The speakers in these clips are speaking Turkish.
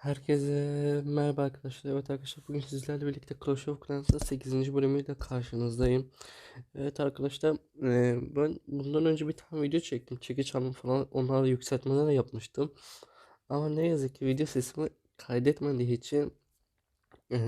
Herkese merhaba arkadaşlar. Evet arkadaşlar bugün sizlerle birlikte Clash of Clans'ta 8. bölümüyle karşınızdayım. Evet arkadaşlar e, ben bundan önce bir tane video çektim. Çekiç alma falan onları yükseltmeler yapmıştım. Ama ne yazık ki video sesimi kaydetmediği için e,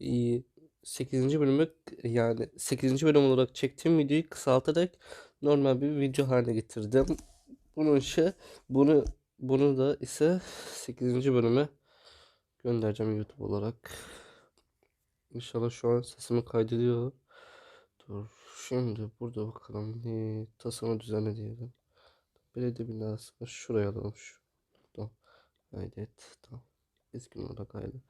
iyi- 8. bölümü yani 8. bölüm olarak çektiğim videoyu kısaltarak normal bir video haline getirdim. Bunun için bunu bunu da ise 8. bölüme göndereceğim YouTube olarak. İnşallah şu an sesimi kaydediyor. Dur. Şimdi burada bakalım. Ne, tasarımı düzenle diyelim. Belediye binası var. Şuraya alalım. Şu. Tamam. Kaydet. Tamam. Eski olarak kaydet.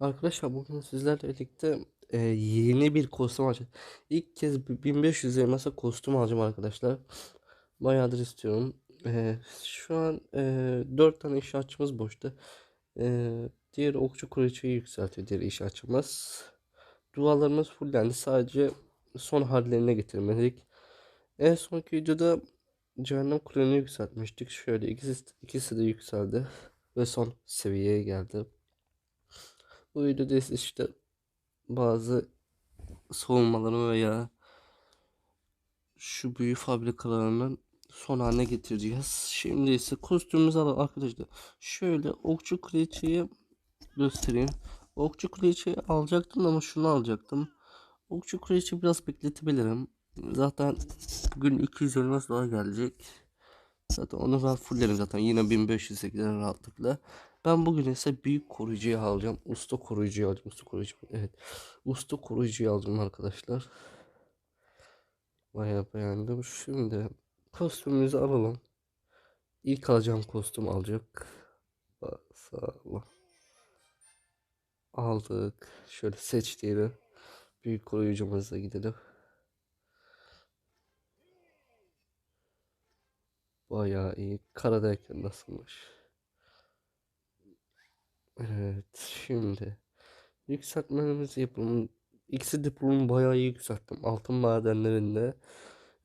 Arkadaşlar bugün sizlerle birlikte e, yeni bir kostüm alacağız. İlk kez bir 1500 elmasa kostüm alacağım arkadaşlar. Bayağıdır istiyorum. E, şu an e, 4 tane inşaatçımız boşta. E, diğer okçu kraliçeyi yükseltiyor diğer inşaatçımız. Duvarlarımız fullendi. Sadece son hallerine getirmedik. En sonki videoda cehennem kulelerini yükseltmiştik. Şöyle ikisi, ikisi de yükseldi. Ve son seviyeye geldi. Bu videoda ise işte bazı savunmalarımı veya şu büyü fabrikalarının son haline getireceğiz. Şimdi ise kostümümüzü alalım arkadaşlar. Şöyle okçu kraliçeyi göstereyim. Okçu kraliçeyi alacaktım ama şunu alacaktım. Okçu kraliçeyi biraz bekletebilirim. Zaten bugün 200 elmas daha gelecek. Zaten onu ben fullerim zaten. Yine 1508'den rahatlıkla. Ben bugün ise büyük koruyucuyu alacağım. Usta koruyucuyu alacağım. Usta koruyucu. Evet. Usta koruyucuyu alacağım arkadaşlar. Bayağı beğendim. Şimdi kostümümüzü alalım. İlk alacağım kostüm alacak. Sağ ol. Aldık. Şöyle seç diyelim. Büyük koruyucumuza gidelim. Bayağı iyi. Karadayken nasılmış? Evet. Şimdi yükseltmelerimizi yapalım. İkisi diplomu bayağı iyi yükselttim. Altın madenlerinde.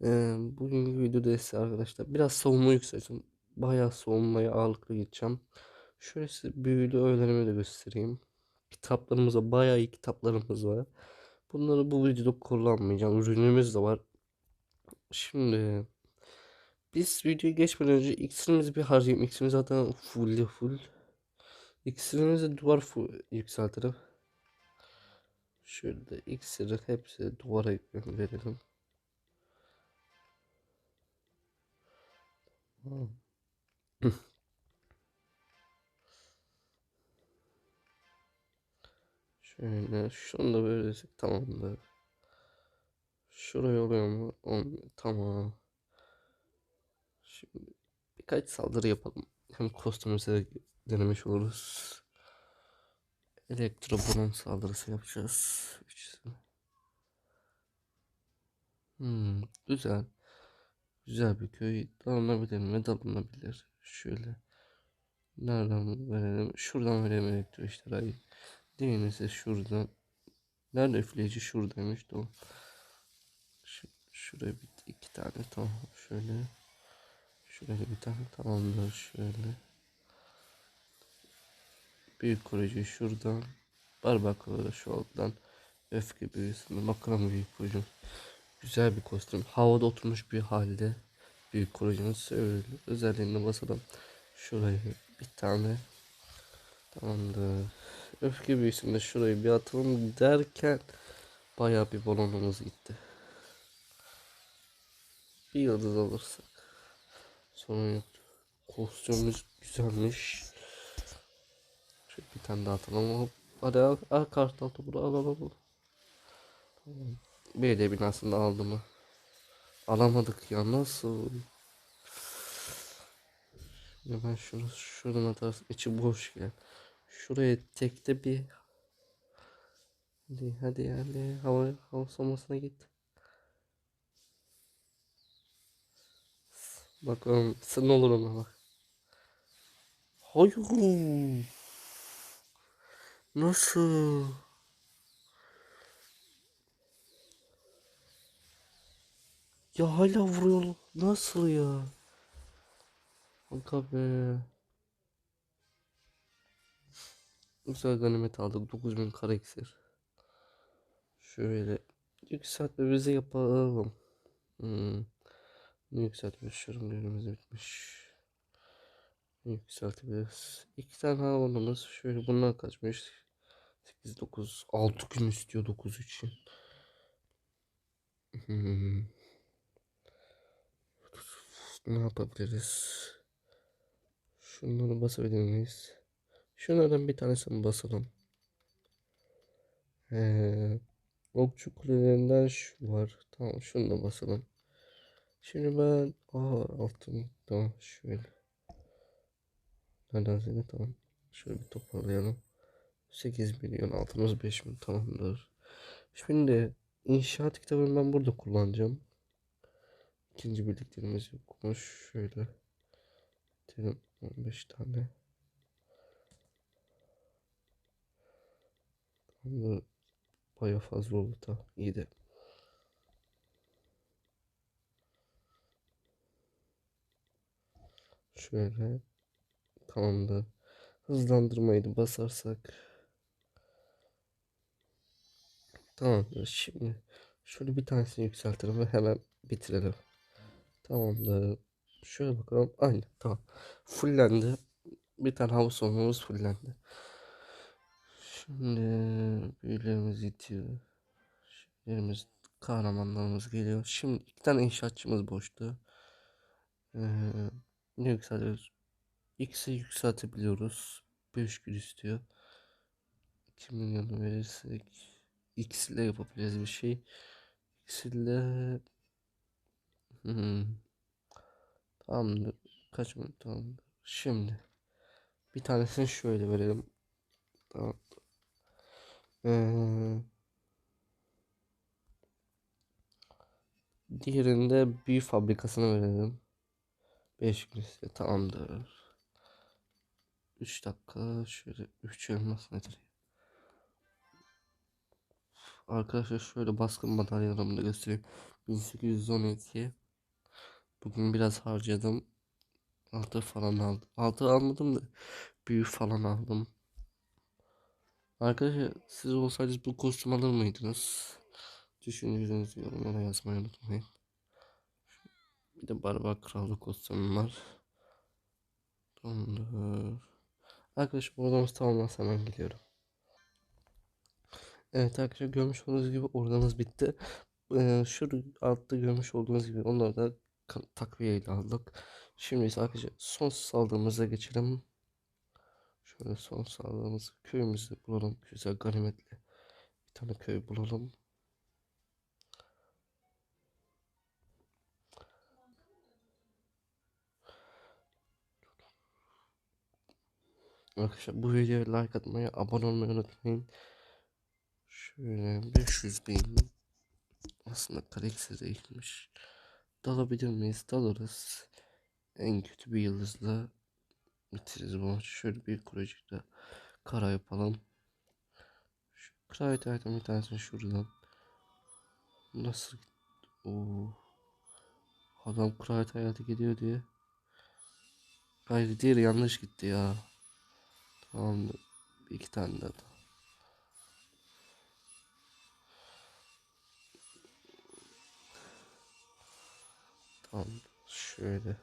Ee, bugünkü videoda ise arkadaşlar biraz savunma yükselteceğim. Bayağı savunmaya ağırlıklı gideceğim. Şöyle size büyülü öğelerimi de göstereyim. Kitaplarımızda bayağı iyi kitaplarımız var. Bunları bu videoda kullanmayacağım. Ürünümüz de var. Şimdi biz videoya geçmeden önce iksirimizi bir harcayayım. İksirimiz zaten full full. İksirimizi duvar full yükseltelim. Şöyle iksiri hepsi duvara verelim. Şöyle şunu da böyle desek tamamdır. Şuraya oluyor mu? Olmuyor. Tamam. Şimdi birkaç saldırı yapalım. Hem kostümümüze denemiş oluruz. Elektro bunun saldırısı yapacağız. Üçüsünü. Hmm, güzel. Güzel bir köy. Dalınabilir mi? Dalınabilir. Şöyle. Nereden verelim? Şuradan verelim elektro işleri. Değilse şuradan. Nerede üfleyici? Şuradaymış. Şu, şuraya bir iki tane tamam. Şöyle. Şuraya bir tane tamamdır. Şöyle. Büyük koruyucu şuradan. Barbakaları şu alttan. Öfke büyüsünde. Bakalım büyük koruyucu. Güzel bir kostüm. Havada oturmuş bir halde. Büyük koruyucumuz öyle. Özelliğine basalım. Şuraya bir tane. Tamamdır. Öfke büyüsünde şurayı bir atalım derken bayağı bir balonumuz gitti. Bir yıldız alırsak sorun yok. Kostümümüz güzelmiş. Şöyle bir tane daha atalım. Hop. Hadi al, al kartal topu al al. Tamam. Belediye binasında aldı mı? Alamadık ya nasıl? Ya ben şunu şuradan atarsam içi boş gel. Şuraya tekte bir Hadi hadi hadi hava hava soğumasına git. Bakalım sen olur ona bak. Hayır. Nasıl? Ya hala vuruyor. Nasıl ya? Kanka be. Güzel ganimet aldık. 9000 kara iksir. Şöyle yükseltmemizi yapalım. Hmm. Yükseltme şurum yerimiz bitmiş. Yükseltebiliriz. İki tane hayvanımız şöyle bundan kaçmış. 8 9 6 gün istiyor 9 için. Hmm. Ne yapabiliriz? Şunları basabilir miyiz? Şunlardan bir tanesini basalım. Ee, okçu kulelerinden şu var. Tamam şunu da basalım. Şimdi ben aa altın tamam şöyle. Nereden seni tamam. Şöyle bir toparlayalım. 8 milyon altımız 5 milyon tamamdır. Şimdi inşaat kitabını ben burada kullanacağım. İkinci bildiklerimiz yokmuş. Şöyle. Diyelim 15 tane. Tamamdır. Baya fazla oldu da iyi de. Şöyle. Tamamdır. Hızlandırmayı da basarsak. Tamamdır. Şimdi şöyle bir tanesini yükseltelim ve hemen bitirelim. Tamamdır. Şöyle bakalım. Aynı. Tamam. Fullendi. Bir tane hava savunmamız fullendi. Şimdi büyülerimiz yitiyor. Şeylerimiz, kahramanlarımız geliyor. Şimdi iki tane inşaatçımız boştu. Ee, ne yükseltiyoruz? X'i yükseltebiliyoruz. 5 gün istiyor. 2 milyonu verirsek X ile yapabiliriz bir şey. X ile hmm. Tamamdır. Kaç mı? Tamamdır. Şimdi bir tanesini şöyle verelim. Tamam. Ee, diğerinde büyü fabrikasını verelim. 5 gün istiyor. Tamamdır. 3 dakika şöyle 3 elmas nedir? Arkadaşlar şöyle baskın madalyalarımı da göstereyim. 1812 Bugün biraz harcadım. Altı falan aldım. Altı almadım da büyük falan aldım. Arkadaşlar siz olsaydınız bu kostüm alır mıydınız? Düşüncelerinizi yorumlara yazmayı unutmayın. Bir de barbar kralı kostümüm var. Tamamdır. Arkadaşlar ordamız tamamlansa hemen geliyorum. Evet arkadaşlar görmüş olduğunuz gibi ordamız bitti. Ee, şu altta görmüş olduğunuz gibi onları da takviye ile aldık. Şimdi ise arkadaşlar son saldırımıza geçelim. Şöyle son saldırımız köyümüzü bulalım. Güzel ganimetli bir tane köy bulalım. Arkadaşlar bu videoya like atmayı, abone olmayı unutmayın. Şöyle 500 bin aslında kareksiz değilmiş. Dalabilir miyiz? Dalarız. En kötü bir yıldızla bitiririz bu maçı. Şöyle bir kurucukla kara yapalım. Şu kraliyet item bir tanesini şuradan. Nasıl? Oo. Adam kraliyet hayatı gidiyor diye. Hayır diğeri yanlış gitti ya. Tamam. Bir iki tane daha. Tamam. Şöyle.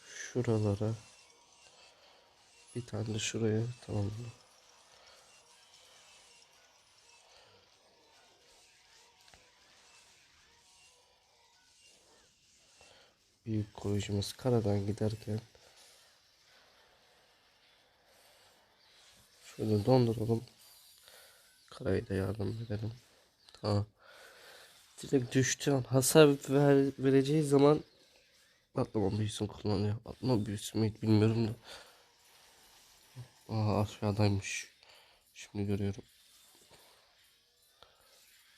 Şuralara. Bir tane de şuraya. Tamam mı? Büyük koruyucumuz karadan giderken şöyle donduralım. Karayı da yardım edelim. Tamam. Direkt düştüğü hasar ver, vereceği zaman atlama büyüsünü kullanıyor. Atlama büyüsü mü bilmiyorum da. Aa aşağıdaymış. Şimdi görüyorum.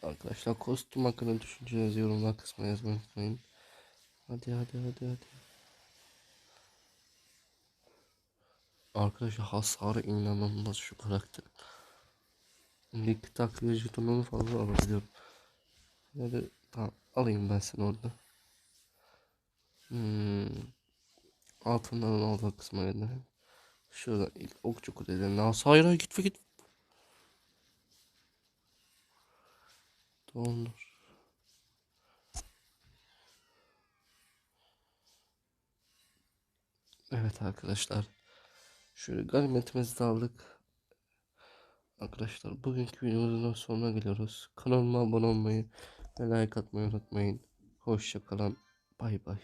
Arkadaşlar kostüm hakkında düşüncelerinizi yorumlar kısmına yazmayı unutmayın. Hadi hadi hadi hadi. Arkadaşlar hasarı inanılmaz şu karakter. Lig takviye jetonunu fazla alabiliyorum. Hadi tamam alayım ben seni orada. Hmm. Altından olduğu kısma gidelim. Şuradan ilk okçu kuleden nasıl? Hayır hayır gitme git. Tamamdır. Evet arkadaşlar. Şöyle ganimetimizi de aldık. Arkadaşlar bugünkü videomuzun sonuna geliyoruz. Kanalıma abone olmayı like atmayı unutmayın. Hoşça kalın. Bay bay.